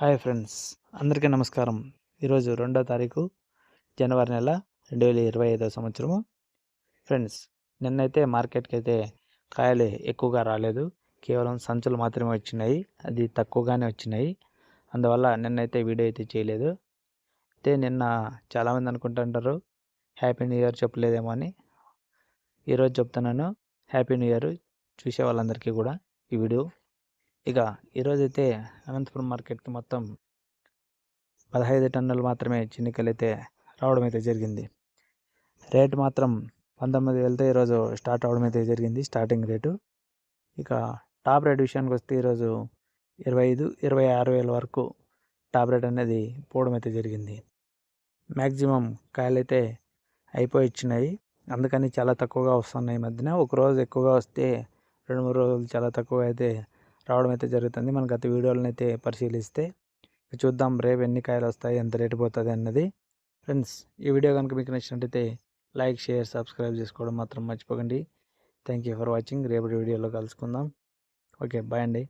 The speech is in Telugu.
హాయ్ ఫ్రెండ్స్ అందరికీ నమస్కారం. ఈరోజు రెండో తారీఖు జనవరి నెల రెండు వేల ఇరవై ఐదో సంవత్సరము. ఫ్రెండ్స్ నిన్నైతే మార్కెట్కి అయితే కాయలు ఎక్కువగా రాలేదు. కేవలం సంచులు మాత్రమే వచ్చినాయి. అది తక్కువగానే వచ్చినాయి. అందువల్ల నిన్నైతే వీడియో అయితే చేయలేదు. అయితే నిన్న చాలామంది అనుకుంటుంటారు హ్యాపీ న్యూ ఇయర్ చెప్పలేదేమో అని. ఈరోజు చెప్తున్నాను హ్యాపీ న్యూ ఇయర్ చూసే వాళ్ళందరికీ కూడా ఈ వీడియో ఇక ఈరోజైతే అనంతపురం మార్కెట్కి మొత్తం పదహైదు టన్నులు మాత్రమే చిన్నికలు అయితే రావడం అయితే జరిగింది. రేటు మాత్రం పంతొమ్మిది వేలతో ఈరోజు స్టార్ట్ అవడం అయితే జరిగింది స్టార్టింగ్ రేటు. ఇక టాప్ రేట్ విషయానికి వస్తే ఈరోజు ఇరవై ఐదు ఇరవై ఆరు వేల వరకు టాప్ రేట్ అనేది పోవడం అయితే జరిగింది. మ్యాక్సిమం కాయలు అయితే అయిపోయి ఇచ్చినాయి అందుకని చాలా తక్కువగా వస్తున్నాయి ఈ మధ్యన. ఒక రోజు ఎక్కువగా వస్తే రెండు మూడు రోజులు చాలా తక్కువ అయితే రావడం అయితే జరుగుతుంది. మన గత వీడియోలను అయితే పరిశీలిస్తే చూద్దాం రేపు ఎన్ని కాయలు వస్తాయి ఎంత రేటు పోతుంది అన్నది. ఫ్రెండ్స్ ఈ వీడియో కనుక మీకు నచ్చినట్టయితే లైక్ షేర్ సబ్స్క్రైబ్ చేసుకోవడం మాత్రం మర్చిపోకండి. Thank you for watching. రేపటి వీడియోలో కలుసుకుందాం. ఓకే బాయ్ అండి.